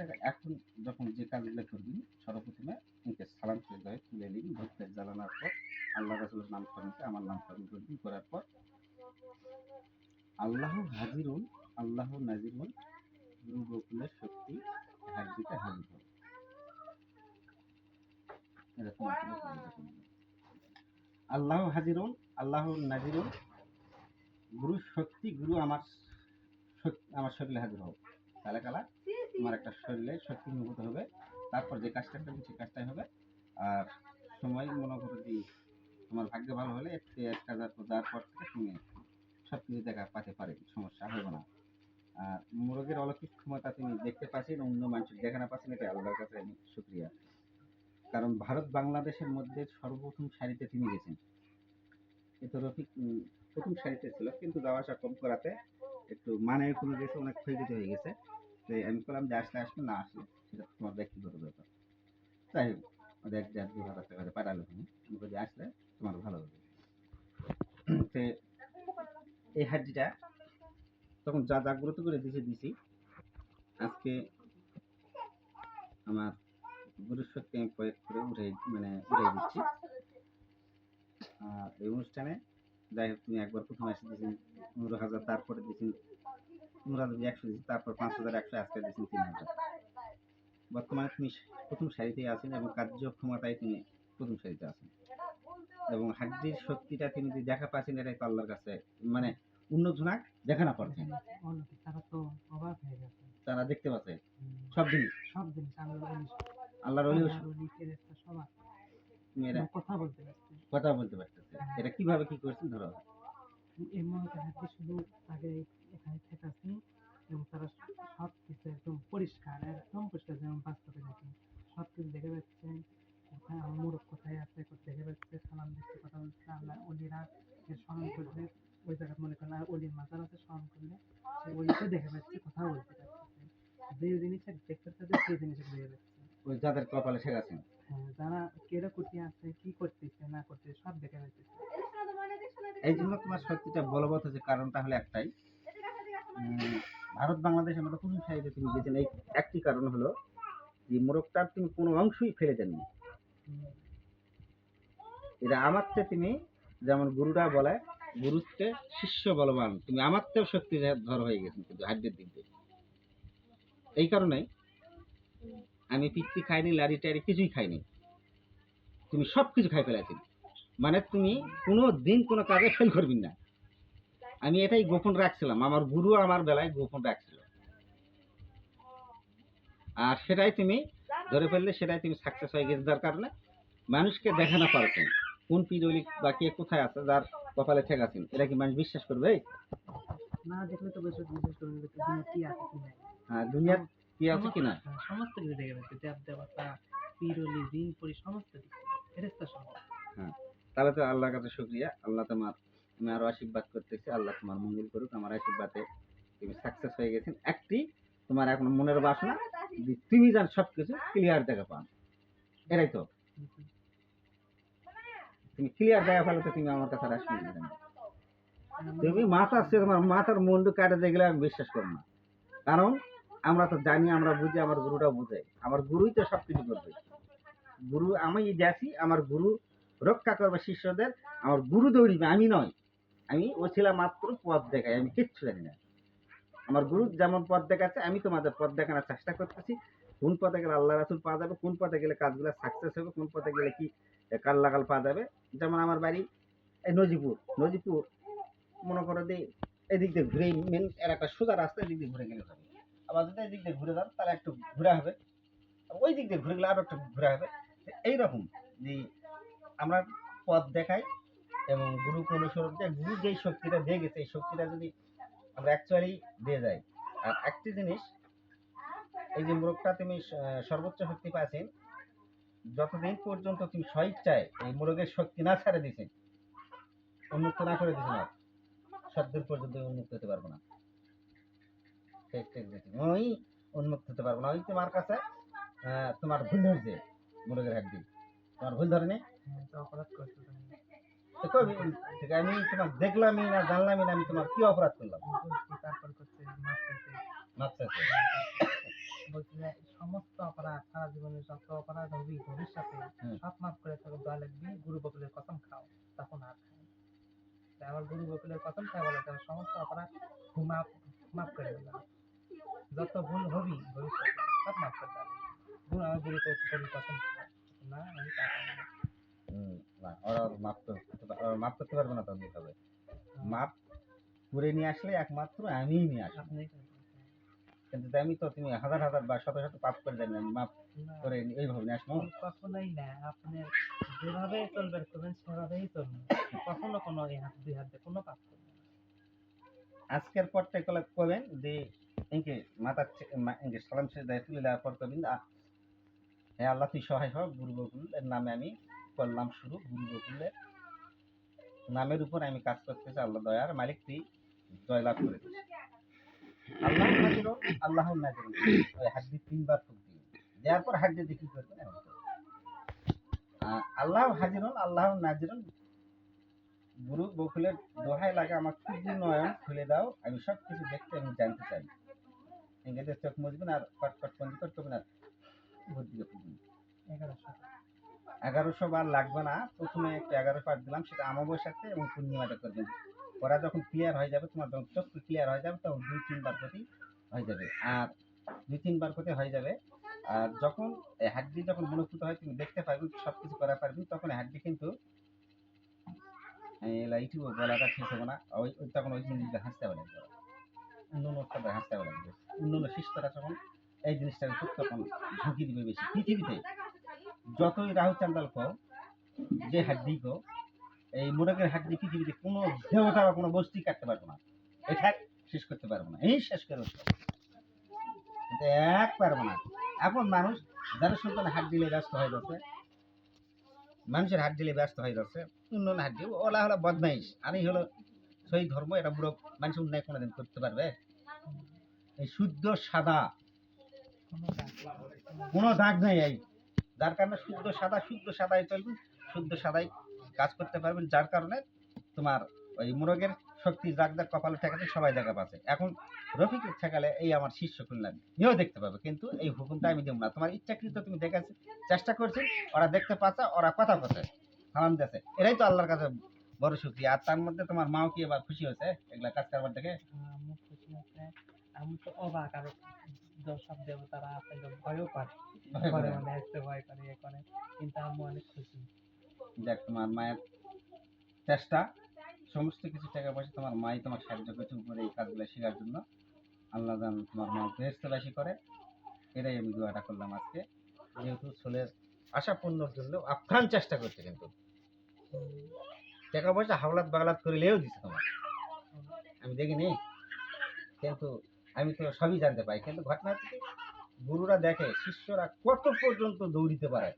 কাজটা এখন যখন যে কাজগুলো করবি সর্বপ্রথমে ইনকে সালাম করে দেয় তুলে নিবি ধরতে জ্বালানোর পর আল্লাহ রাসুলের নাম স্মরণ আমার নাম করবি করার পর আল্লাহ হাজিরুন, আল্লাহ নাজিরুন গুরু গোকুলের শক্তি হাজিতে হাজির হবে একটা করবি। আল্লাহ হাজিরুন, আল্লাহ নাজিরুন, গুরু শক্তি, গুরু আমার আমার শরীরে হাজির হোক তাহলে কালা তোমার একটা শরীরে শক্তি অনুভূত হবে। তারপর যে কাজটা করবে সেই কাজটাই হবে। আর সময় মনে করো যে তোমার ভাগ্য ভালো হলে একটু দেওয়ার পর থেকে তুমি সব কিছু দেখা পাতে পারে, সমস্যা হবে না। আর মোরগের অলৌকিক ক্ষমতা তুমি দেখতে পাচ্ছেন, অন্য মানুষের দেখা না পাচ্ছেন এটা আল্লাহর কাছে আমি শুক্রিয়া। কারণ ভারত বাংলাদেশের মধ্যে সর্বপ্রথম সারিতে তিনি গেছেন। এ তো রফিক প্রথম সারিতে ছিল, কিন্তু যাওয়া আসা কম করাতে একটু মানে কমে গেছে অনেক ক্ষয়ক্ষতি হয়ে গেছে। তো আমি বললাম যে আসলে আসবে না আসলে সেটা তোমার ব্যক্তিগত ব্যাপার। যাই হোক, ওদের এক দু হাজার টাকা পাঠালো তুমি, আমি বলি আসলে তোমার ভালো হবে। তো এই হাড্ডিটা তখন যা জাগ্রত করে দিছে দিছি। আজকে আমার শক্তি আমি প্রয়োগ করে উঠে মানে উঠে দিচ্ছি। আর এই অনুষ্ঠানে যাই হোক, তুমি একবার প্রথম এসে দিয়েছেন পনেরো হাজার তারপরে দিয়েছেন একশো তারপর পাঁচ হাজার একশো আজকে দিয়েছেন তিন হাজার। বর্তমানে তুমি প্রথম সারিতেই আছেন এবং কার্যক্ষমতায় তুমি প্রথম সারিতে আছেন। এবং হাড্ডির শক্তিটা তিনি যদি দেখা পাচ্ছেন এটাই তো আল্লাহর কাছে মানে উন্নত ঝুনাক দেখা না পারছেন তারা হয়ে দেখতে পাচ্ছে সব জিনিস। সব জিনিস আল্লাহর অলি। কথা বলতে পারছে কথা বলতে পারতেছে। এটা কীভাবে কি করছেন ধরো। এই হাতে শুধু তাকে এখানে ঠেকাচ্ছি এবং তারা সব কিছু একদম পরিষ্কার একদম পরিষ্কার যেমন বাস্তবে দেখে সব কিছু দেখে পাচ্ছে কোথায় আমার কোথায় আছে দেখে পাচ্ছে সালাম দিচ্ছে কথা বলছে আল্লাহ অলিরা স্মরণ করবে ওই জায়গায় মনে করেন আর অলির মাজার আছে স্মরণ করলে সে অলিকে দেখে পাচ্ছে কথা বলতে পারছে যে জিনিসটা দেখতে পাচ্ছে সেই জিনিসটা দেখে পাচ্ছে ওই যাদের কপালে শেখাচ্ছেন হ্যাঁ, যারা কেরা কোথায় আছে কি করতেছে না করতেছে সব দেখে পাচ্ছে এই জন্য তোমার শক্তিটা বলবৎ হচ্ছে কারণটা হলো একটাই। ভারত বাংলাদেশের মধ্যে প্রথম সারিতে তুমি গেছেন? এই একটি কারণ হলো যে মোরগটার তুমি কোনো অংশই ফেলে দেননি। এটা আমার চেয়ে তুমি যেমন গুরুরা বলে, গুরুত্বে শিষ্য বলবান। তুমি আমার চেয়েও শক্তি ধর হয়ে গেছেন কিন্তু হাড্ডির দিক দিয়ে। এই কারণেই আমি পিচ্ছি খাইনি, লাড়ি টাড়ি কিছুই খাইনি। তুমি সব কিছু খাই ফেলেছি মানে তুমি কোনো দিন কোনো কাজে ফেল করবি না। আমি এটাই গোপন রাখছিলাম। আমার গুরু আমার বেলায় গোপন রাখছিল। আর সেটাই তুমি ধরে ফেললে সেটাই তুমি সাকসেস হয়ে গেছে। যার কারণে মানুষকে দেখানো পারছেন। কোন পিরলি বা কে কোথায় আছে যার কপালে ঠেক আছেন এটা কি মানুষ বিশ্বাস করবে? না দেখলে তো বিশ্বাস করবে কি আছে কি নাই। হ্যাঁ দুনিয়ার কি আছে কিনা হ্যাঁ, সমস্ত কিছু দেখে পাচ্ছে দেব দেবতা পিরলি জিন পরি সমস্ত কিছু। ফেরেস্তা সহ। হ্যাঁ তাহলে তো আল্লাহর কাছে শুক্রিয়া। আল্লাহ তোমার আমি আরও আশীর্বাদ করতেছি, আল্লাহ তোমার মঙ্গল করুক, আমার আশীর্বাদে তুমি সাকসেস হয়ে গেছেন। একটি, তোমার এখন মনের বাসনা তুমি যান সবকিছু ক্লিয়ার দেখা পান। এটাই তো। তুমি ক্লিয়ার দেখা ফেলে তো তুমি আমার কাছে আর আসবে তুমি মাথা সে তোমার মাথার মুন্ডু কাটে দেখলে আমি বিশ্বাস করব না। কারণ আমরা তো জানি, আমরা বুঝি, আমার গুরুটা বুঝে। আমার গুরুই তো সব কিছু করবে। গুরু, আমি দেখি আমার গুরু রক্ষা করবে শিষ্যদের। আমার গুরু দৌড়িবে, আমি নয় আমি ও ছিলাম মাত্র পথ দেখাই, আমি কিচ্ছু জানি না। আমার গুরু যেমন পথ দেখাচ্ছে, আমি তোমাদের পথ দেখানোর চেষ্টা করতেছি। কোন পথে গেলে আল্লাহ রাসুল পাওয়া যাবে, কোন পথে গেলে কাজগুলো সাকসেস হবে, কোন পথে গেলে কি লাগাল পাওয়া যাবে। যেমন আমার বাড়ি, এই নজিপুর নজিপুর, মনে করো যে এদিক দিয়ে ঘুরে মেন এলাকা সোজা রাস্তা এদিক দিয়ে ঘুরে গেলে হবে। আবার যদি এদিক দিয়ে ঘুরে যান, তাহলে একটু ঘুরে হবে। ওই দিক দিয়ে ঘুরে গেলে আরও একটু ঘুরে হবে। এইরকম যে আমরা পথ দেখাই এবং গুরুকে অনুসরণ করে গুরু যেই শক্তিটা দিয়ে গেছে এই শক্তিটা যদি আমরা অ্যাকচুয়ালি দিয়ে যাই। আর একটি জিনিস এই যে মোরগটা তুমি সর্বোচ্চ শক্তি পাচ্ছেন যতদিন পর্যন্ত তুমি স্বইচ্ছায় এই মোরগের শক্তি না ছাড়ে দিছেন উন্মুক্ত না করে দিছেন আর সদ্দূর পর্যন্ত উন্মুক্ত হতে পারব না। ওই উন্মুক্ত হতে পারব না। ওই তোমার কাছে তোমার ভুল ধরছে মোরগের হাড্ডি। তোমার ভুল ধরেনি? হ্যাঁ, অপরাধ আমি তোমার দেখলামই না জানলামই না আমি তোমার কি অপরাধ করলাম? বলছি তারপর করছে মাছ খাইছে মাত্র বলছে যে সমস্ত অপরাধ সারা জীবনের যত অপরাধ হবি ভবিষ্যতে। সব মাফ করে তোকে দোয়া লাগবি গুরু বকুলের কসম খাও তখন আর খাই আবার গুরু বকুলের কসম খাই বলে তোর সমস্ত অপরাধ মাফ মাফ করে দিলাম। যত ভুল হবি ভবিষ্যতে সব মাফ করে দেবে গুরু আমার গুরু কসম না আমি তা না। ওরা মাপ করতে মাপ করতে পারবে না তাহলে হবে মাপ করে নিয়ে আসলে একমাত্র আমিই নিয়ে আসব। কিন্তু আমি তো তুমি হাজার হাজার বা শত শত পাপ করে জানি আমি মাপ করে এইভাবে নিয়ে আসব। কখনোই না আপনি যেভাবে চলবেন করবেন সেভাবেই চলবেন কখনো কোনো হাত দুই হাত কোনো পাপ করবেন। আজকের পরটা কলে করবেন যে ইনকে মাথার চে- মা- ইনকে সালাম সে দেয় তুলে দেওয়ার পর করবেন আ- হে আল্লাহ তুই সহায় হোক গুরু নামে আমি করলাম শুরু গুরু বকুলের নামের উপর আমি কাজ করতেছি আল্লাহ দয়ার মালিক তুই জয়লাভ করে আল্লাহ আল্লাহ হাড্ডি তিনবার দিন দেওয়ার পর হাড্ডি। আহ, আল্লাহ গুরু বকুলের দোহাই লাগে আমার ক্ষুদ্র নয়ন খুলে দাও। আমি সব কিছু দেখতে আমি জানতে চাই। ইংরেজের চোখ মুজবেন আর কট করবেন আর দিকে এগারোশো। এগারোশো বার লাগবে না। প্রথমে একটু এগারো পার দিলাম, সেটা আমাবস্যাতে এবং পূর্ণিমাতে করবেন ওরা যখন ক্লিয়ার হয়ে যাবে, তোমার চোখ ক্লিয়ার হয়ে যাবে, তখন দুই, তিনবার প্রতি হয়ে যাবে। আর দুই, তিনবার প্রতি হয়ে যাবে। আর যখন হাড্ডি যখন মনোভূত হয়, তুমি দেখতে পারবে সব কিছু করা পারবি, তখন হাড্ডি কিন্তু লাইটু গলাটা ঠিক হবে না। ওই তখন ওই জিনিসটা হাসতে হবে অন্য হাসতে হবে লাগবে অন্য শিষ্টরা যখন এই জিনিসটার উপর তখন ঝুঁকি দিবে বেশি। পৃথিবীতে যতই রাহু চান্দাল কো যে হাড্ডি কো এই মোরগের হাড্ডি পৃথিবীতে কোনো দেবতা বা কোনো বস্তি কাটতে পারব না। এটা শেষ করতে পারব না। এই শেষ করে। কিন্তু এক পারব না। এখন মানুষ, যারা সন্তান হাত দিলে ব্যস্ত হয়ে যাচ্ছে মানুষের হাত দিলে ব্যস্ত হয়ে যাচ্ছে উন্নয়ন হাত ওলা হলো বদমাইশ। আর এই হলো সেই ধর্ম, এটা বুড়ো মানুষ উন্নয়ন কোনোদিন করতে পারবে? এই শুদ্ধ সাদা। কোনো দাগ নেই। এই যার কারণে শুদ্ধ সাদা, শুদ্ধ সাদাই চলবেন শুদ্ধ সাদাই কাজ করতে পারবেন, যার কারণে তোমার ওই মোরগের শক্তি যাক কপালে ঠেকাতে সবাই জায়গা পাচ্ছে। এখন রফিক ঠেকালে এই আমার শিষ্য কল্যাণ। নিয়েও দেখতে পাবে, কিন্তু এই হুকুমটা আমি দেবো না। তোমার ইচ্ছাকৃত তুমি দেখে চেষ্টা করছি, ওরা দেখতে পাচ্ছে, ওরা কথা কথা সালাম দিয়েছে এরাই তো আল্লাহর কাছে বড় সুখী, আর তার মধ্যে তোমার মাও কি এবার খুশি হয়েছে? এগুলা কাজ করবার দেখে? আমি তো অবাক, আর সব দেবতারা ভয়ও ঘরে করে। মনে ভয় করে করে। কিন্তু আমি অনেক খুশি। দেখ তোমার মায়ের চেষ্টা সমস্ত কিছু টাকা পয়সা তোমার মাই তোমার সাহায্য করছে উপরে এই কাজগুলো শেখার জন্য। আল্লাহ জান তোমার মা বেশি করে। এটাই আমি দোয়াটা করলাম আজকে। যেহেতু ছোলের আশা পূর্ণর জন্য আপ্রাণ চেষ্টা করছে কিন্তু। টাকা পয়সা হাওলাত বাগলাত করিলেও দিচ্ছে তোমার। আমি দেখিনি কিন্তু আমি তো সবই জানতে পাই। কিন্তু ঘটনা হচ্ছে গুরুরা দেখে, শিষ্যরা কত পর্যন্ত দৌড়িতে পারে?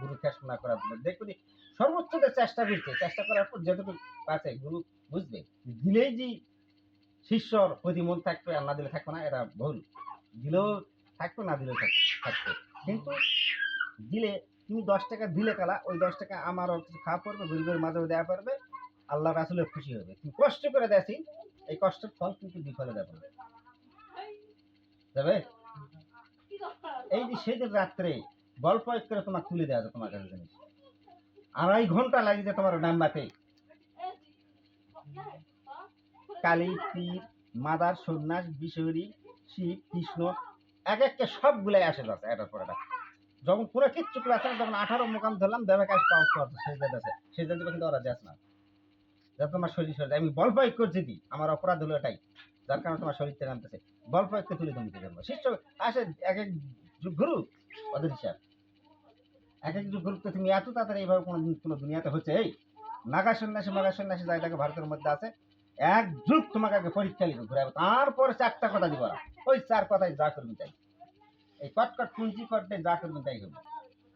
গুরু না করার জন্য দেখুন সর্বোচ্চ চেষ্টা করছে চেষ্টা করার পর যতটুকু পাচ্ছে গুরু বুঝবে, দিলেই যে শিষ্যর প্রতি মন থাকবে আর না দিলে থাকবে না, এটা ভুল। দিলেও থাকবে, না দিলেও থাক- থাকবে। কিন্তু দিলে, তুমি দশ টাকা দিলে কালা, ওই দশ টাকা আমারও কিছু খাওয়া পড়বে, গরিবের মাঝেও দেওয়া পারবে আল্লাহ রাসুলের খুশি হবে। তুমি কষ্ট করে দেখি এই কষ্টের ফল কিন্তু বিফলে দেওয়া না যাবে? এই যে সেদিন রাত্রে বল প্রয়োগ করে তোমার তুলে দেওয়া তোমার কাছে জিনিস। আড়াই ঘণ্টা লাগে যে তোমার নাম্বাতে কালী, পীর, মাদার, সন্ন্যাস বিশ্বরী শিব, কৃষ্ণ, এক একটা সবগুলাই আসে যাচ্ছে এটার পর যখন পুরো কিচ্ছু ক্লাস না তখন আঠারো মোকাম ধরলাম দেবে কাজ পাওয়া করছে সেই জায়গা আছে। সেই জায়গা কিন্তু ওরা যাস না। যাতে তোমার শরীর শরীর, আমি বল প্রয়োগ করছি দি আমার অপরাধ হলো এটাই। যার কারণে তোমার শরীর থেকে নামতেছে বল প্রয়োগকে তুলে তুমি শিষ্য আসে এক এক যুগ ওদের হিসাব। এক এক যুগ গুরুত্ব তুমি এত তাড়াতাড়ি এইভাবে কোনো কোনো দুনিয়াতে হচ্ছে, এই নাগা সন্ন্যাসী মাগা সন্ন্যাসী জায়গাকে ভারতের মধ্যে আছে, এক যুগ তোমাকে আগে পরীক্ষা লিখে ঘুরাবে, তারপর চারটা কথা দিব। ওই চার কথায় যা করবি তাই। এই কটকট পুঞ্জি কটে যা করবি তাই করবি।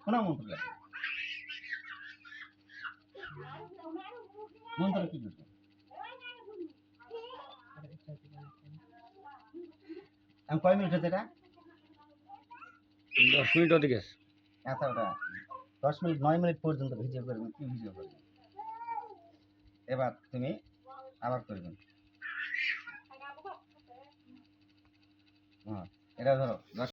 কোনো মন্ত্র লাগবে মন্ত্র কি করবে? আমি কয় মিনিট হচ্ছে এটা? দশ মিনিট ওদিকে আছে ওটা দশ মিনিট, নয় মিনিট পর্যন্ত ভিডিও করবেন, কি ভিডিও করবেন? এবার তুমি আবার করবেন। হ্যাঁ এটা ধরো, দশ